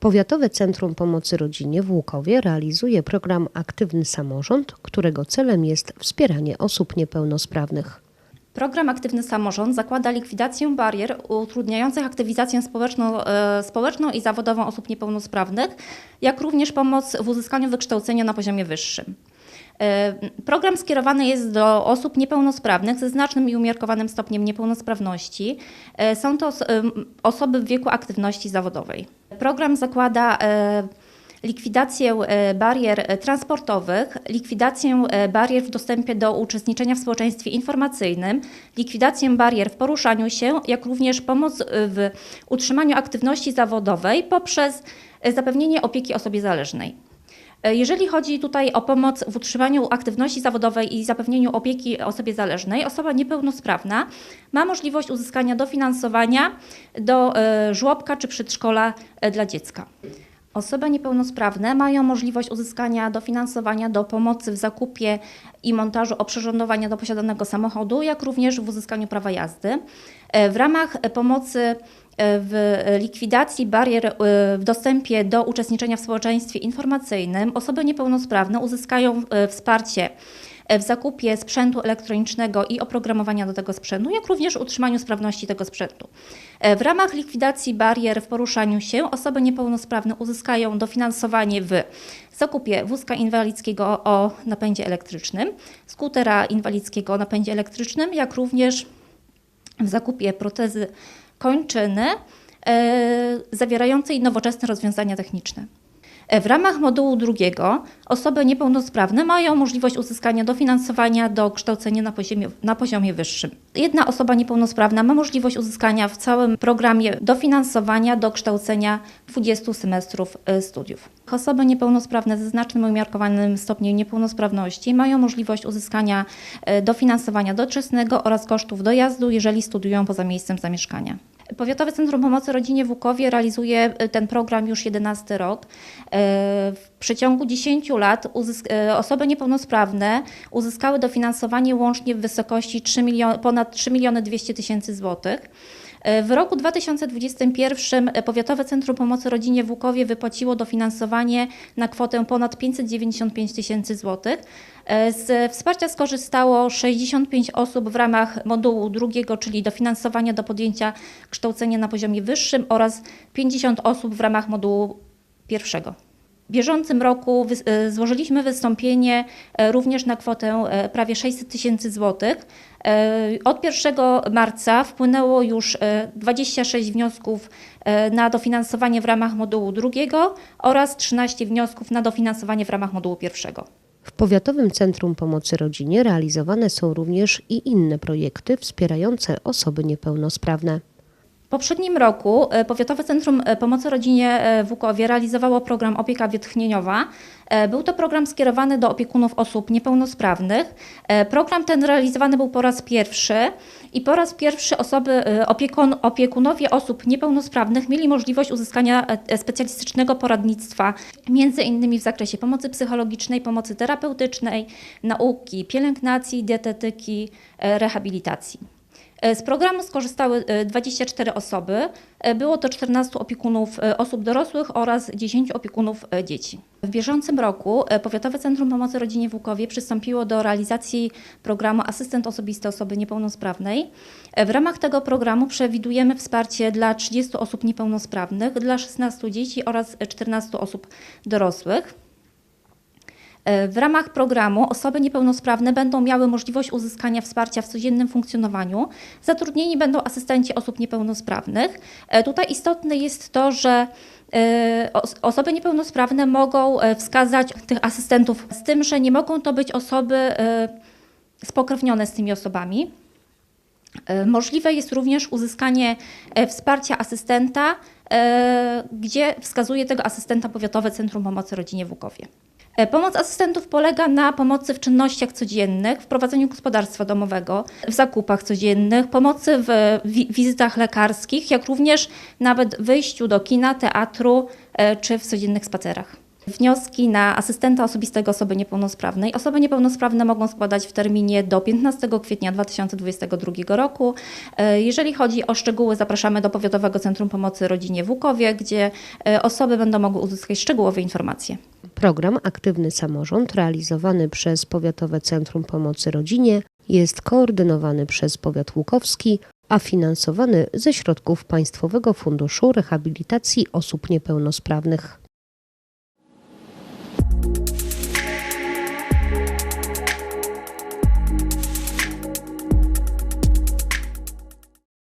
Powiatowe Centrum Pomocy Rodzinie w Łukowie realizuje program Aktywny Samorząd, którego celem jest wspieranie osób niepełnosprawnych. Program Aktywny Samorząd zakłada likwidację barier utrudniających aktywizację społeczną, e, społeczną i zawodową osób niepełnosprawnych, jak również pomoc w uzyskaniu wykształcenia na poziomie wyższym. E, Program skierowany jest do osób niepełnosprawnych ze znacznym i umiarkowanym stopniem niepełnosprawności. E, Są to osoby w wieku aktywności zawodowej. Program zakłada e, likwidację e, barier e, transportowych, likwidację barier w dostępie do uczestniczenia w społeczeństwie informacyjnym, likwidację barier w poruszaniu się, jak również pomoc w utrzymaniu aktywności zawodowej poprzez zapewnienie opieki osobie zależnej. E, Jeżeli chodzi tutaj o pomoc w utrzymaniu aktywności zawodowej i zapewnieniu opieki osobie zależnej, osoba niepełnosprawna ma możliwość uzyskania dofinansowania do e, żłobka czy przedszkola e, dla dziecka. Osoby niepełnosprawne mają możliwość uzyskania dofinansowania do pomocy w zakupie i montażu oprzyrządowania do posiadanego samochodu, jak również w uzyskaniu prawa jazdy. E, W ramach pomocy e, w likwidacji barier e, w dostępie do uczestniczenia w społeczeństwie informacyjnym osoby niepełnosprawne uzyskają wsparcie w zakupie sprzętu elektronicznego i oprogramowania do tego sprzętu, jak również utrzymaniu sprawności tego sprzętu. E, W ramach likwidacji barier w poruszaniu się osoby niepełnosprawne uzyskają dofinansowanie w zakupie wózka inwalidzkiego o napędzie elektrycznym, skutera inwalidzkiego o napędzie elektrycznym, jak również w zakupie protezy kończyny e, zawierającej nowoczesne rozwiązania techniczne. W ramach modułu drugiego osoby niepełnosprawne mają możliwość uzyskania dofinansowania do kształcenia na poziomie, na poziomie wyższym. Jedna osoba niepełnosprawna ma możliwość uzyskania w całym programie dofinansowania do kształcenia 20 semestrów e, studiów. Osoby niepełnosprawne ze znacznym umiarkowanym stopniem niepełnosprawności mają możliwość uzyskania e, dofinansowania doczesnego oraz kosztów dojazdu, jeżeli studiują poza miejscem zamieszkania. Powiatowe Centrum Pomocy Rodzinie w Łukowie realizuje e, ten program już 11 rok. E, W przeciągu 10 lat e, osoby niepełnosprawne uzyskały dofinansowanie łącznie w wysokości 3 milion- ponad 3 miliony 200 tysięcy złotych. E, W roku 2021 Powiatowe Centrum Pomocy Rodzinie w Łukowie wypłaciło dofinansowanie na kwotę ponad 595 tysięcy złotych. E, Z wsparcia skorzystało 65 osób w ramach modułu drugiego, czyli dofinansowania do podjęcia kształcenia na poziomie wyższym oraz 50 osób w ramach modułu pierwszego. Bieżącym roku e, złożyliśmy wystąpienie e, również na kwotę e, prawie 600 tysięcy złotych. Od 1 marca wpłynęło już e, 26 wniosków na dofinansowanie w ramach modułu drugiego oraz 13 wniosków na dofinansowanie w ramach modułu pierwszego. W Powiatowym Centrum Pomocy Rodzinie realizowane są również i inne projekty wspierające osoby niepełnosprawne. W poprzednim roku e, Powiatowe Centrum e, Pomocy Rodzinie e, w Łukowie realizowało program Opieka Wytchnieniowa. Był to program skierowany do opiekunów osób niepełnosprawnych. Program ten realizowany był po raz pierwszy i po raz pierwszy osoby, opiekun, opiekunowie osób niepełnosprawnych mieli możliwość uzyskania specjalistycznego poradnictwa, między innymi w zakresie pomocy psychologicznej, pomocy terapeutycznej, nauki, pielęgnacji, dietetyki, rehabilitacji. E, Z programu skorzystały e, 24 osoby. E, Było to 14 opiekunów e, osób dorosłych oraz 10 opiekunów e, dzieci. W bieżącym roku e, Powiatowe Centrum Pomocy Rodzinie w Łukowie przystąpiło do realizacji programu Asystent Osobisty Osoby Niepełnosprawnej. E, W ramach tego programu przewidujemy wsparcie dla 30 osób niepełnosprawnych, dla 16 dzieci oraz e, 14 osób dorosłych. E, W ramach programu osoby niepełnosprawne będą miały możliwość uzyskania wsparcia w codziennym funkcjonowaniu. Zatrudnieni będą asystenci osób niepełnosprawnych. E, Tutaj istotne jest to, że e, os- osoby niepełnosprawne mogą wskazać tych asystentów, z tym, że nie mogą to być osoby spokrewnione z tymi osobami. Możliwe jest również uzyskanie wsparcia asystenta, gdzie wskazuje tego asystenta Powiatowe Centrum Pomocy Rodzinie w Łukowie. E, Pomoc asystentów polega na pomocy w czynnościach codziennych, w prowadzeniu gospodarstwa domowego, w zakupach codziennych, pomocy w wi- wizytach lekarskich, jak również nawet wyjściu do kina, teatru e, czy w codziennych spacerach. Wnioski na asystenta osobistego osoby niepełnosprawnej. Osoby niepełnosprawne mogą składać w terminie do 15 kwietnia 2022 roku. E, Jeżeli chodzi o szczegóły, zapraszamy do Powiatowego Centrum Pomocy Rodzinie w Łukowie, gdzie e, osoby będą mogły uzyskać szczegółowe informacje. Program Aktywny Samorząd realizowany przez Powiatowe Centrum Pomocy Rodzinie jest koordynowany przez Powiat Łukowski, a finansowany ze środków Państwowego Funduszu Rehabilitacji Osób Niepełnosprawnych.